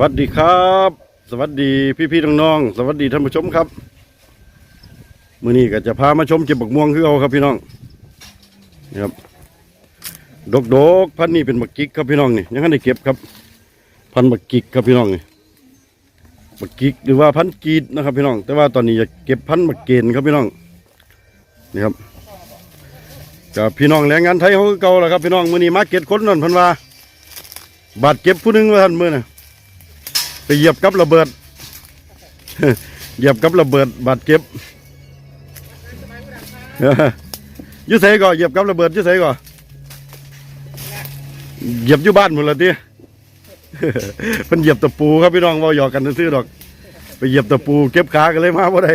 สวัสดีครับ สวัสดีพี่ๆน้องๆสวัสดีท่านผู้ชมครับมื้อนี้ก็จะพามาชมเก็บบักม่วงคือเอาครับพี่น้องนี่ครับดกดกพันนี้เป็นบักกิกครับพี่น้องนี่ยังไม่ได้เก็บครับ พันบักกิกครับพี่น้องนี่บักกิกหรือว่าพันกีดนะครับพี่น้อง แต่ว่าตอนนี้จะเก็บพันบักเกนครับพี่น้องนี่ครับกับพี่น้องแรงงานไทยเขาเก่าแหละครับพี่น้องมื้อนี้มาเก็ตคนนั่นพันว่าบาดเจ็บผู้หนึงว่าท่านมื้อน่ะ ไปเหยียบกับระเบิด เหยียบกับระเบิดบาดเจ็บยุ่ใส่ก่อนเหยียบกับระเบิดยุ่ใส่ก่อนเหยียบอยู่บ้านหมดและทีเพิ่นเหยียบตะปูครับพี่น้องว่าหยอกกันซื่อดอก ไปเหยียบตะปู เก็บขากันเลยมาบ่ได้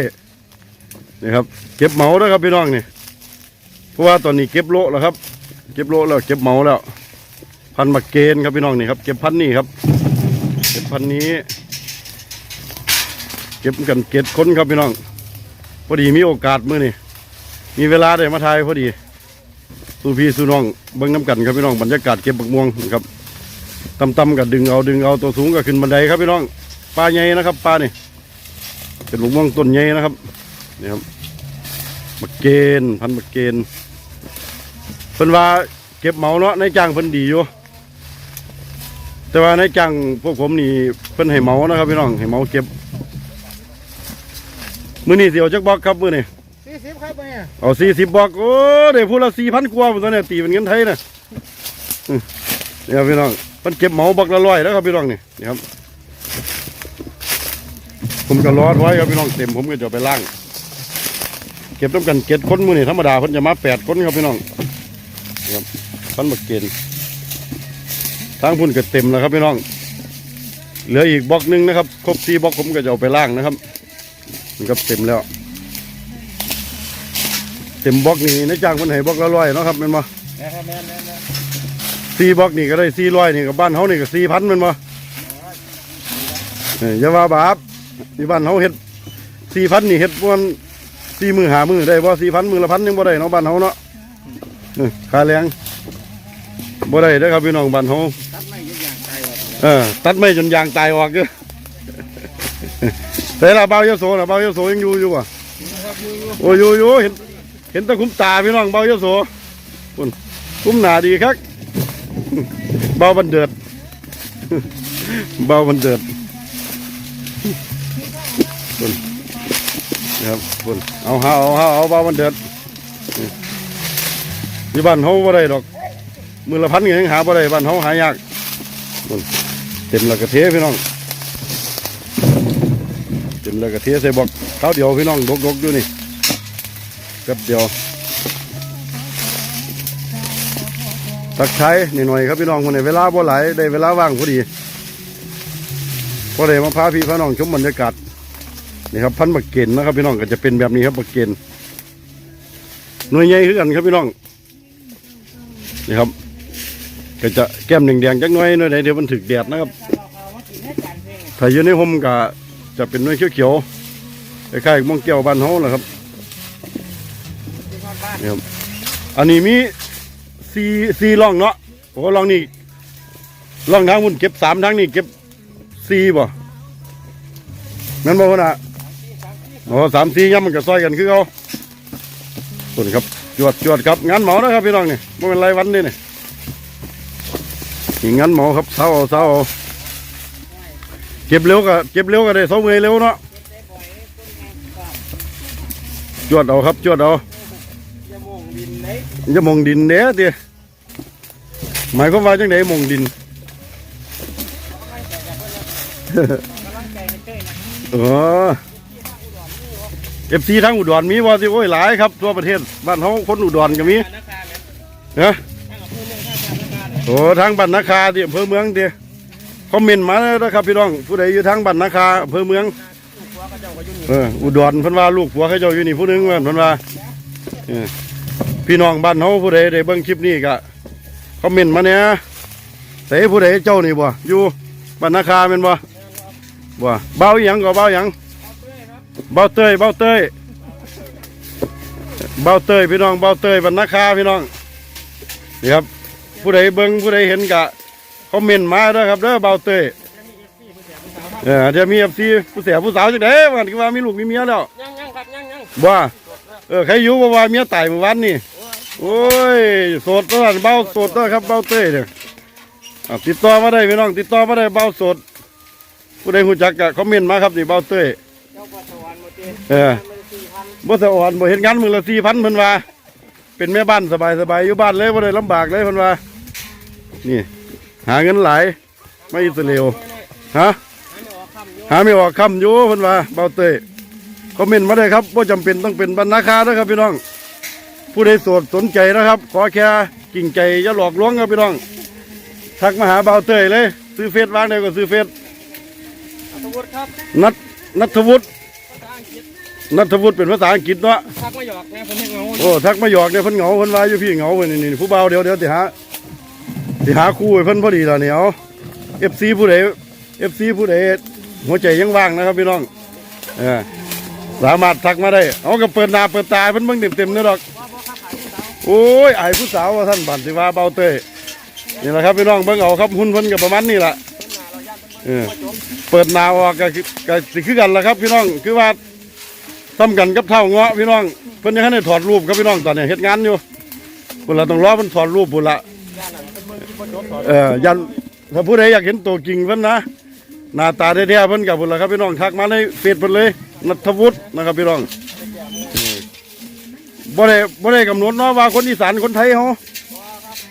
นี่ครับ เก็บเมาแล้วครับพี่น้องนี่เพราะว่าตอนนี้เก็บโลแล้วครับ เก็บโลแล้ว เก็บเมาแล้ว พันมาเกณฑ์ครับพี่น้องนี่ครับ เก็บพันนี่ครับ เก็บพันนี้ เก็บกันเก็บค้นครับพี่น้อง พอดีมีโอกาสมื้อนี่มีเวลาได้มาถ่ายพอดี สู่พี่สู่น้องเบิ่งน้ำกันครับพี่น้องบรรยากาศเก็บบักม่วงนะครับต่ำๆกับดึงเอาดึงเอาตัวสูงก็ขึ้นบันไดครับพี่น้องปลาใหญ่นะครับปลานี่เป็นบักม่วงต้นใหญ่นะครับนี่ครับบักเกณฑ์พันบักเกณฑ์เพิ่นว่าเก็บเหมาเนาะในจ้างเพิ่นดีอยู่ แต่ว่าในจังพวกผมนี่เพิ่นให้เหมานะครับพี่น้องให้เหมาเก็บมื้อนี้สิเอาจักบอกครับมื้อนี้สี่สิบครับเนี่ยเอา40บอกโอ้ได้พูดละ4,000กว่าพุ่นตัวเนี่ยตีเป็นเงินไทยนะอื้อนี่ครับพี่น้องเพิ่นเก็บเหมาบอกละร้อยแล้วครับพี่น้องนี่นี่ครับ ผมก็รอไว้ครับพี่น้องเต็มผมก็จะเอาไปล้าง เก็บต้องกันเก็ดคนมื้อนี้ธรรมดาเพิ่นจะมาแปดคนครับพี่น้องนี่ครับพันบักเกณฑ์ ทางพุ่นก็เต็มแล้วครับพี่น้อง เหลืออีกบล็อกหนึงนะครับ ครบสี่บล็อกผมก็จะเอาไปล่างนะครับมันก็เต็มแล้ว เต็มบล็อกนี่ในจ้างคนให้บล็อกละร้อยเนาะครับแมันมานะครับแม่นแม่นแม่นสี่บล็อกนี่ก็ได้สี่ร้อยนี่กับบ้านเขานี่ก็สี่พันแมันมาเอ้ยอย่าว่าบาปที่บ้านเขาเฮ็ดสี่พันนี่เฮ็ดพวนสี่มือหามือได้บ่สี่พันมือละพันยังบ่ได้เนาะบ้านเขาเนาะเอ้ยค่าแรงบ่ได้เด้อครับพี่น้องบ้านเขา เออ ตัดไม่จนยางตายออกเยอะแต่ละเบาเยาโสละเบาเยาโสยังอยู่อยู่ป่ะครับอยู่อยู่โอ้ยอยู่อยู่เห็น เห็นแตะคุ้มตาพี่น้องเบาเยาโสคุณคุ้มหนาดีครับเบาบันเดือดเบาบันเดือดคุณนะครับคุณเอาเอาเอาเอาเบาบันเดือดอยู่บ้านเขาบ่ได้ดอกมือละพันก็ยังหาบ่ได้บ้านเขาหายากเต็มแล้วก็เทพี่น้องเต็มแล้วก็เทใส่บอกเท้าเดียวพี่น้องดกๆอยู่นี่แป๊บเดียวตักใช้หน่อยๆครับพี่น้องคนไหนเวลาบ่หลได้เวลาว่างพอดีพอได้มาพาพี่พาน้องชมบรรยากาศนี่ครับพันบักเกนนะครับพี่น้องก็จะเป็นแบบนี้ครับบักเกนหน่วยใหญ่คือกันครับพี่น้องนี่ครับ ก็จะแก้มแดงๆจักหน้อยหน่อยใดเดี๋ยวมันถึกแดดนะครับถ้าอยู่ในห่มก็จะเป็นหน้อยเขียวๆคล้ายๆม่วงแก้วบ้านเฮาแหละครับนี่ครับ อันนี้มีสี่สี่ร่องเนาะโอ้ร่องนี่ร่องทางมุนเก็บสามทางนี่เก็บสี่บ่นั่นบ่คนอะโอ้สามสี่ย่ำมันก็ซอยกันคือเขาส่วนครับจวดจวดครับงานหมานะครับพี่น้องนี่ไม่เป็นไรวันนี้นี่ อย่างงั้นหมอครับเศร้าเศร้าเก็บเร็วก็เก็บเร็วก็ได้เศร้าเมื่อยเร็วเนาะจวดเอาครับจวดเอาจะมองดินไหนจะมองดินเด้อตีหมายความว่าจังไดมองดินเออเอฟซีทั้งอุดรมีว่าสิโอ้ยหลายครับ ทั่วประเทศบ้านเขาคนอุดรก็มีนาคาเลยเนะ โอ้ทางบ้านนาคาที่อำเภอเมืองตีคอมเมนต์มาเลยนะครับพี่น้องผู้ใดอยู่ทางบ้านนาคาอำเภอเมืองเอออุดรพิ่นว่าลูกผัวเขาเจ้าอยู่นี่ผู้หนึงว่าพิ่นว่าพี่น้องบ้านเฮาผู้ใดได้เบิ่งคลิปนี้ก็คอมเมนต์มาเนี่ยใส่ผู้ใดเจ้านี่บ่อยู่บ้านนาคาแม่นบ่บ่เบาหยังก็เบาหยังเบาเตยเบาเตยเบาเตยพี่น้องเบาเตยบ้านนาคาพี่น้องนี่ครับ ผู้ใดเบิ่งผู้ใดเห็นก็คอมเมนต์มาเด้อครับเด้อเบาเต้ยจะมีเอฟซีเพื่อนเออเดี๋ยวมีเอฟซีผู้เสียผู้สาวจังได๋มันคือว่ามีลูกมีเมียแล้วยังยังครับยังยังบ่เออใครอยู่บ่ว่าเมียตายเมื่อวานนี่โอ้ยโสดตัวนั้นเบาโสดตัวครับเบาเต้ยเนี่ยอะติดต่อมาได้พี่น้องติดต่อมาได้เบาโสดผู้ใดรู้จักก็คอมเมนต์มาครับนี่เบาเต้ยเจ้าบัสวรรค์โมเจเออมันสี่พันบ่สะอ่อนบ่เฮ็ดงานมื้อละ4,000เพิ่นว่าเป็นแม่บ้านสบายๆอยู่บ้านเลยบ่ได้ลำบากเลยเพิ่นว่า นี่ หาเงินหลายไม่อิสราเอลฮะให้ไม่ออกคำอยู่หาไม่ออกคำอยู่เพิ่นว่าเบาเต้ยคอมเมนต์มาได้ครับบ่จำเป็นต้องเป็นบรรณาคานะครับพี่น้อง ผู้ใดโสดสนใจนะครับ ขอแค่กิ่งใจอย่าหลอกลวงครับพี่น้องทักมาหาเบาเต้ยเลย ซื้อเฟซวางได้ก็ซื้อเฟซสมมติครับนัทนัทวุฒิภาษาอังกฤษนัทวุฒิเป็นภาษาอังกฤษเนาะทักไม่หยอกนะผมให้เงาโอ้ทักมาหยอกเนี่ยเพิ่นเหงาเพิ่นว่าอยู่พี่เหงาเพิ่นนี่นี่ผู้เบาเดี๋ยวเดี๋ยวสิหา สิหาคู่ให้เพิ่นพอดีแล้วเนี่ยเอา FC ผู้ใด FC ผู้ใดหัวใจยังว่างนะครับพี่น้องเออสามารถทักมาได้เอาก็เปิดหน้าเปิดตาเพิ่นเบิ่งเต็มๆเด้อดอกว่าพ่อค้าขายที่เสาโอ้ยอผู้สาวว่าท่านบันสิว่าเบาเต้ยนี่แหละครับพี่น้องเบิ่งเอาครับหุ่นเพิ่นก็ประมาณนี้ล่ะเป็นหนาว่านเป็นเออมาจบเปิดหน้าออกก็คือก็สิคือกันล่ะครับ พี่น้องคือว่าทำกันกับเท่าเงาะพี่น้องเพิ่นยังให้ได้ถอดรูปครับพี่น้องตอนนี้เฮ็ดงานอยู่พุ่นละต้องรอเพิ่นถอดรูปพุ่นละ เอ่ออยันถ้าผู้ใดอยากเห็นตัวจริงเพิ่นนะหน้าตาแท้ๆเพิ่นกับพุ่นละครับพี่น้องทักมาในเฟซเพิ่นเลยนัทวุฒินะครับพี่น้องบ่ได้บ่ได้กำหนดเนาะว่าคนอีสานคนไทยเฮา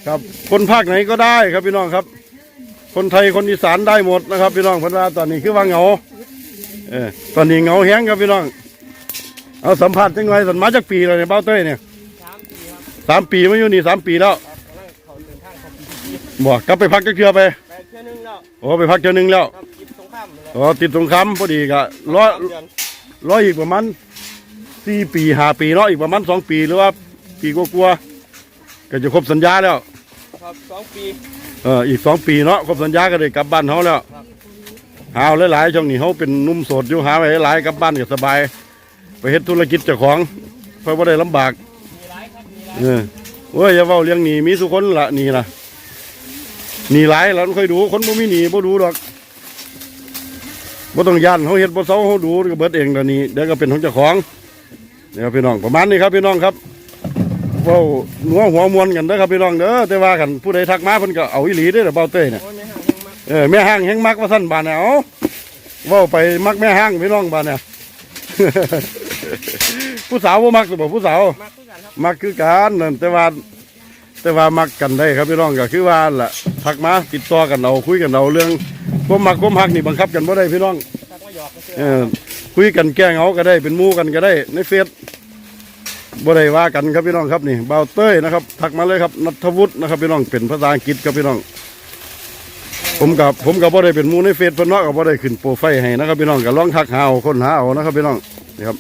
ครับ คนภาคไหนก็ได้ครับพี่น้องครับ คนไทยคนอีสานได้หมดนะครับ พี่น้องเพิ่นว่าตอนนี้คือว่าเหงาเออตอนนี้เหงาแฮงครับพี่น้อง เอาสัมภาษณ์จังหน่อยสันมาจากปีแล้วเนี่ยเบ้าเต้ยเนี่ยสามปีครับสามปีมาอยู่นี่สามปีแล้ว บอกกลับไปพักจักเทื่อไปไปเที่ยวนึงแล้วโอ้ไปพักเทื่อนึงแล้วครับกินสงครามเลยอ๋อติดสงครามพอดีก็รอสามเดือนรออีกประมาณสี่ปีห้าปีเนาะอีกประมาณสองปีหรือว่าปีกลัวาๆก็จะครบสัญญาแล้วครับสองปีเอออีกสองปีเนาะครบสัญญาก็ได้กลับบ้านเขาแล้วครับหาเอาหลายๆช่วงนี้เขาเป็นหนุ่มโสดอยู่หาไว้หลายๆกลับบ้านก็สบาย ไปเฮ็ดธุรกิจเจ้าของเพื่อบ่ได้ลำบากมีหลายครับมีหลายเออโอ้ยอย่าเว้าเรื่องหนี้มีสุคนละหนี่นะ หนีหลายแล้วค่อยดู คนบ่มีหนีบ่ดูดอกบ่ต้องย่านเขาเฮ็ดบ่เซาเขาดูก็เบิดเองเดี๋ยวนี้เดี๋ยวก็เป็นของเจ้าของเดี๋ยวพี่น้องประมาณนี้ครับพี่น้องครับเว้าหัวหัวมวนกันเด้อครับพี่น้องเด้อแต่ว่ากันผู้ใดทักมาเพิ่นก็เอาอีหลีเด้อเด้อเบาเต้ยเนี่ยเออแม่ห้างแห่งมักว่าซั่นบาดเนี่ยเอาเว้าไปมักแม่ห้างพี่น้องบาดเนี่ยผู้สาวบ่ามักสิบ่ผู้สาวมากขึ้นกันครับมักคือกันนั่นแต่ว่าแต่ว่ามักกันได้ครับพี่น้องก็คือว่าล่ะ ทักมาติดต่อกันเอาคุยกันเอาเรื่องความมักความฮักนี่บังคับกันบ่ได้พี่น้องเออคุยกันแก้เอาก็ได้เป็นมู่กันก็ได้ในเฟซบ่ได้ว่ากันครับพี่น้องครับนี่เบาเต้ยนะครับทักมาเลยครับนัทวุฒินะครับพี่น้องเป็นภาษาอังกฤษครับพี่น้อง ผมกับผมกับบ่ได้เป็นมู่ในเฟซเพิ่นเนาะก็บ่ได้ขึ้นโปรไฟล์ให้นะครับพี่น้องก็ลองทักหาเอาคนหาเอานะครับพี่น้องนี่ครับ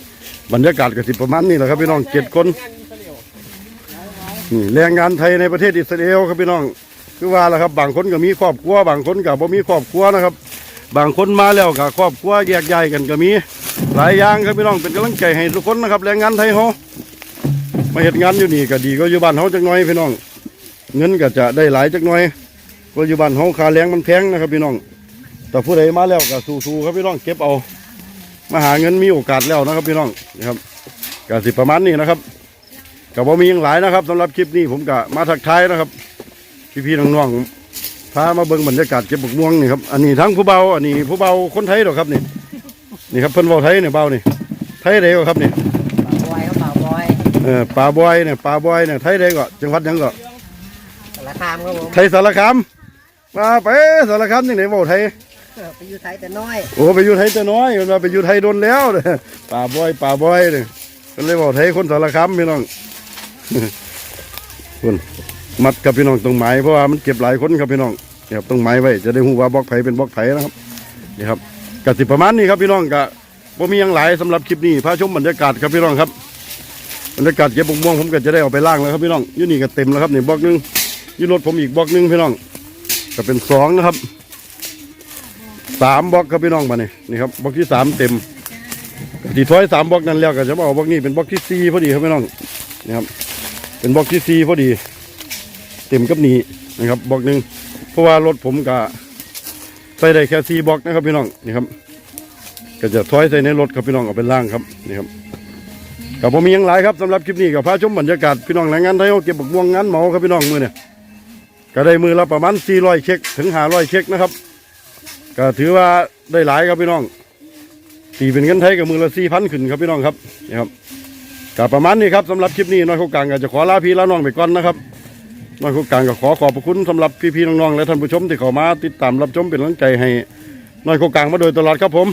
บรรยากาศก็สิประมาณนี้แหละครับพี่น้องเจ็ดคนงานอิสราเอลนี่แรงงานไทยในประเทศอิสราเอลครับพี่น้อง คือว่าล่ะครับ บางคนก็มีครอบครัว บางคนก็บ่มีครอบครัวนะครับ บางคนมาแล้วก็ครอบครัวแยกย้ายกันก็มี หลายอย่างครับพี่น้องเป็นกำลังใจให้ทุกคนนะครับแรงงานไทยเฮามาเฮ็ดงานอยู่นี่ก็ดีก็อยู่บ้านเฮาจักหน่อยพี่น้อง เงินก็จะได้หลายจักหน่อยก็อยู่บ้านเฮาค่าแรงมันแพงนะครับพี่น้อง แต่ผู้ใดมาแล้วก็สู้ๆครับพี่น้องเก็บเอา มาหาเงินมีโอกาสแล้วนะครับพี่น้องนะครับก็สิประมาณนี้นะครับกับว่ามีอย่างหลายนะครับสำหรับคลิปนี้ผมก็มาทักทายนะครับ พี่ๆน้องๆพามาเบิ่งบรรยากาศเก็บบกม่วงนี่ครับอันนี้ทั้งผู้เบาอันนี้ผู้เบาคนไทยหรอกครับนี่นี่ครับเพิ่นเบาไทยเนี่ยเบานี่ไทยเดก็ครับนี่บอยเขาเปล่าบอยเออป่าบอยเนี่ยป่าบอยเนี่ยไทยเดก็จังหวัดหยังก็สารคามครับผมไทยสารคามมาไปสารคามยังไหนเบาไทยไปอยู่ไทยแต่น้อยโอ้ไปอยู่ไทยแต่น้อยมันมาไปอยู่ไทยโดนแล้วเด้อป่าบอยป่าบอยเนี่ยเพิ่นเลยเบาไทยคนสารคามพี่น้องคุณ มัดกับพี่น้องตรงไม้เพราะว่ามันเก็บหลายคนครับพี่น้องนี่ครับตรงไม้ไว้จะได้หูว่าบล็อกไผเป็นบล็อกไผนะครับนี่ครับกสิประมาณนี้ครับพี่น้องกะว่ามีหยังหลายสำหรับคลิปนี้พาชมบรรยากาศครับพี่น้องครับบรรยากาศเก็บบกม่วงผมก็จะได้เอาไปล่างแล้วครับพี่น้องยู่นี่ก็เต็มแล้วครับนี่บล็อกหนึงยี่รถผมอีกบล็อกหนึงพี่น้องก็เป็นสองนะครับสามบล็อกครับพี่น้องมาเนี่ยนี่ครับบล็อกที่สามเต็มตีถ้อยสามบล็อกนั้นแล้วก็จะมาเอาบล็อกนี้เป็นบล็อกที่สี่พอดีครับพี่น้องนี่ครับเป็นบล็อกที่สี่พอดี เต็มกับนี้นะครับบล็อกหนึ่งเพราะว่ารถผมก็ใส่ได้แค่สี่บล็อกนะครับพี่น้องนี่ครับ ก็จะถอยใส่ในรถครับพี่น้องเอาไปล่างครับนี่ครับกับผมมียังหลายครับสำหรับคลิปนี้กับพาชมบรรยากาศพี่น้องแรงงานไทยเขาเก็บบักม่วงงานเหมาครับพี่น้องมือเนี่ยก็ได้มือละประมาณ400เช็คถึง500เช็คนะครับก็ถือว่าได้หลายครับพี่น้องตีเป็นเงินไทยกับมือละ4,000ขึ้นครับพี่น้องครับนี่ครับก็ประมาณนี้ครับสำหรับคลิปนี้น้อยโคกลางก็จะขอลาพี่ลาน้องไปก่อนนะครับ น้อยโคกลางก็ขอขอบพระคุณสำหรับพี่ๆน้องๆและท่านผู้ชมที่เข้ามาติดตามรับชมเป็นกำลังใจให้น้อยโคกลางมาโดยตลอดครับผม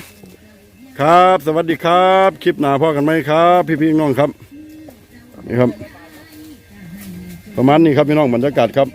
ครับ สวัสดีครับ คลิปหน้าพ่อกันไหมครับ พี่ๆน้องๆครับนี่ครับ ประมาณนี้ครับพี่น้องบรรยากาศครับ